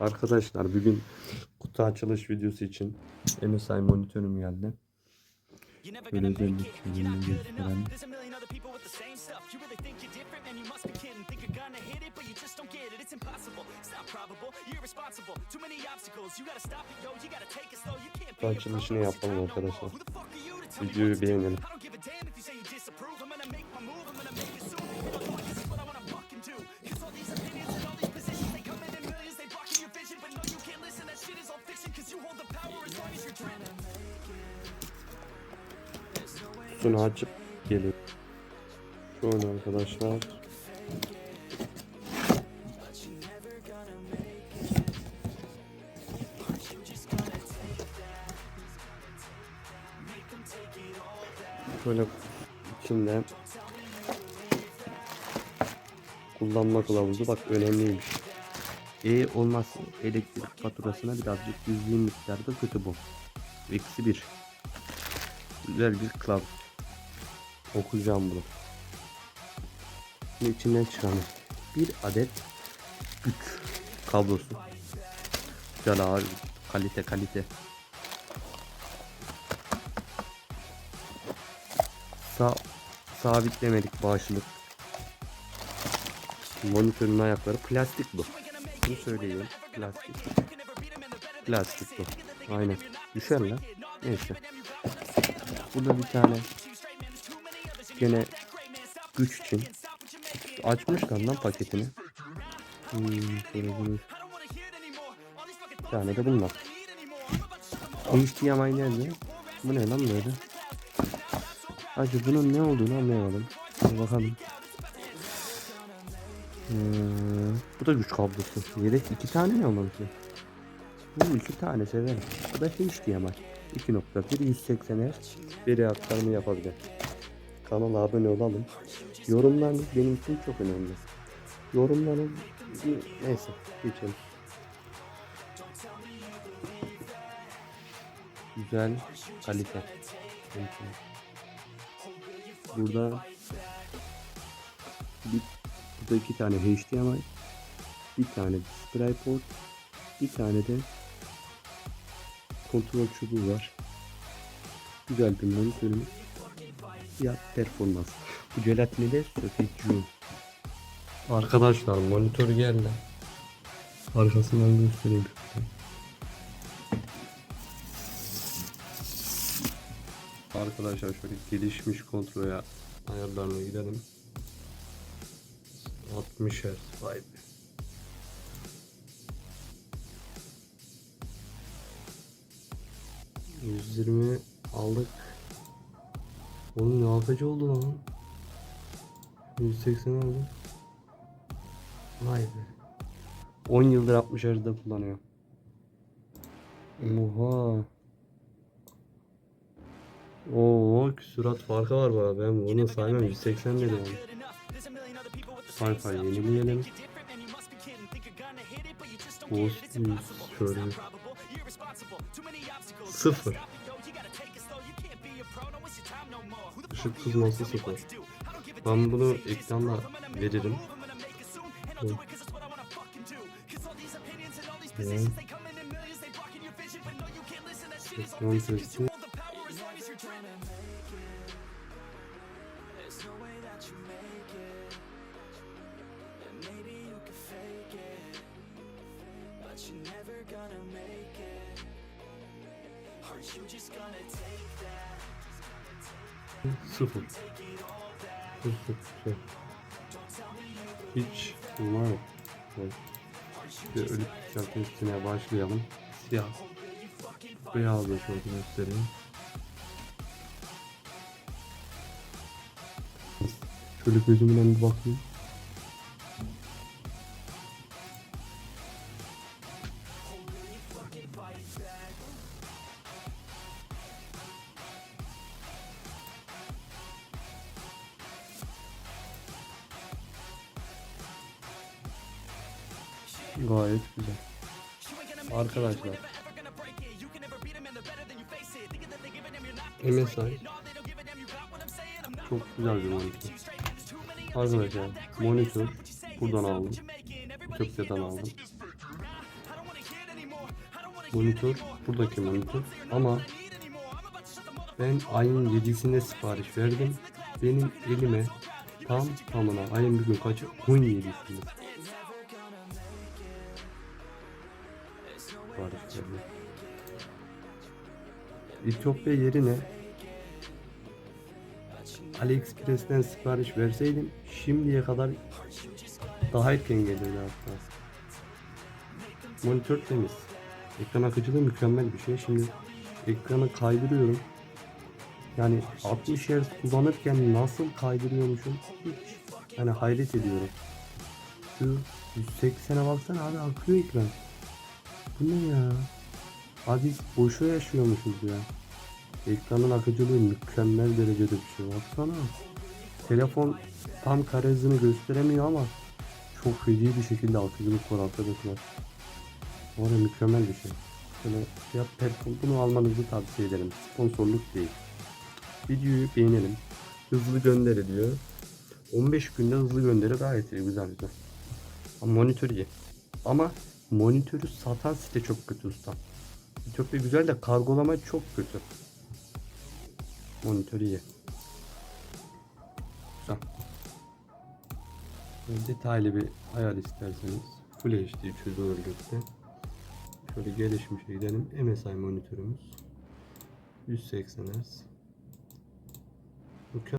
Arkadaşlar bugün kutu açılış videosu için MSI monitörüm geldi. Böyle özelliklerini gösteren kutu açılışını yapalım arkadaşlar. Videoyu beğenelim. Kutusunu açıp geliyor. Şöyle arkadaşlar. Şöyle içinde kullanma kılavuzu bak önemliymiş. E olmazsa elektrik faturasına birazcık cüzi miktarda kötü bu. Eksi bir. Güzel bir kılavuz. Okuyacağım bunu. Şimdi içinden çıkan bir adet güç kablosu. Güzel ağır kalite kalite. Sa sabitlemedik başlık. Monitörün ayakları plastik bu. Bunu söyleyeyim. Plastik. Plastik bu. Aynen. Düşer lan. Neyse. Burada bir tane gene güç için açmışlar lan paketini. Hmm, şöyle bir bir tane de bunlar. HDMI nerede? Bu ne lan böyle? Acı bunun ne olduğunu anlayamadım. Bir bakalım. Ee, bu da güç kablosu. Yedek iki tane mi olmalı ki? Bu iki tane severim. Bu da HDMI. 2.1 180 Hz veri aktarımı yapabilir. Kanala abone olalım. Yorumlarınız benim için çok önemli. Yorumlarınız neyse geçelim. Güzel kalite. Burada bir, burada iki tane HDMI, bir tane DisplayPort, bir tane de kontrol çubuğu var. Güzel bir monitörümüz. Fiyat performans. Bu jelatini de sökücü. Arkadaşlar monitör geldi. Arkasından göstereyim. Arkadaşlar şöyle gelişmiş kontrol ayarlarına gidelim. 60 Hz vay be. ...120 aldık. Oğlum ne yapıcı oldu lan? 180 aldım. Vay be. 10 yıldır 60 Hz'de kullanıyor. Oha. Oo sürat farkı var bana. Ben bunu saymam 180 dedim. Sayfa yenileyelim. Post şöyle. Sıfır. Işık kızması sıfır. Ben bunu ekranda veririm. Bu. Evet. Ekran testi. Sıfır. Sıfır. Sıfır. Hiç numara yok. Evet. Bir ölü piksel testine başlayalım. Siyah. Beyaz da şöyle göstereyim. Şöyle gözümün bir bakayım. Gayet güzel. Arkadaşlar. MSI çok güzel bir monitör. Arkadaşlar monitör buradan aldım. Köprüden aldım. monitör buradaki monitör ama ben ayın 7'sinde sipariş verdim. Benim elime tam tamına ayın bir gün kaçı 17'sinde verdim. Etiyopya yerine AliExpress'ten sipariş verseydim şimdiye kadar daha erken gelirdi hatta. Monitör temiz. Ekran akıcılığı mükemmel bir şey. Şimdi ekranı kaydırıyorum. Yani 60 Hz kullanırken nasıl kaydırıyormuşum hiç. Yani hayret ediyorum. Şu 180'e baksana abi akıyor ekran. Bu ne ya? Abi boşa yaşıyormuşuz ya. Ekranın akıcılığı mükemmel derecede bir şey. Baksana. Telefon tam kare hızını gösteremiyor ama çok feci bir şekilde akıcılık var arkadaşlar. Bu arada mükemmel bir şey. Böyle fiyat perform bunu almanızı tavsiye ederim. Sponsorluk değil. Videoyu beğenelim. Hızlı gönder diyor. 15 günde hızlı gönderi gayet iyi güzel güzel. Monitör iyi. Ama monitörü satan site çok kötü usta. Da güzel de kargolama çok kötü. Monitör iyi. Güzel. Detaylı bir ayar isterseniz Full HD çözünürlükte. Şöyle gelişmişe gidelim. MSI monitörümüz. 180 Hz.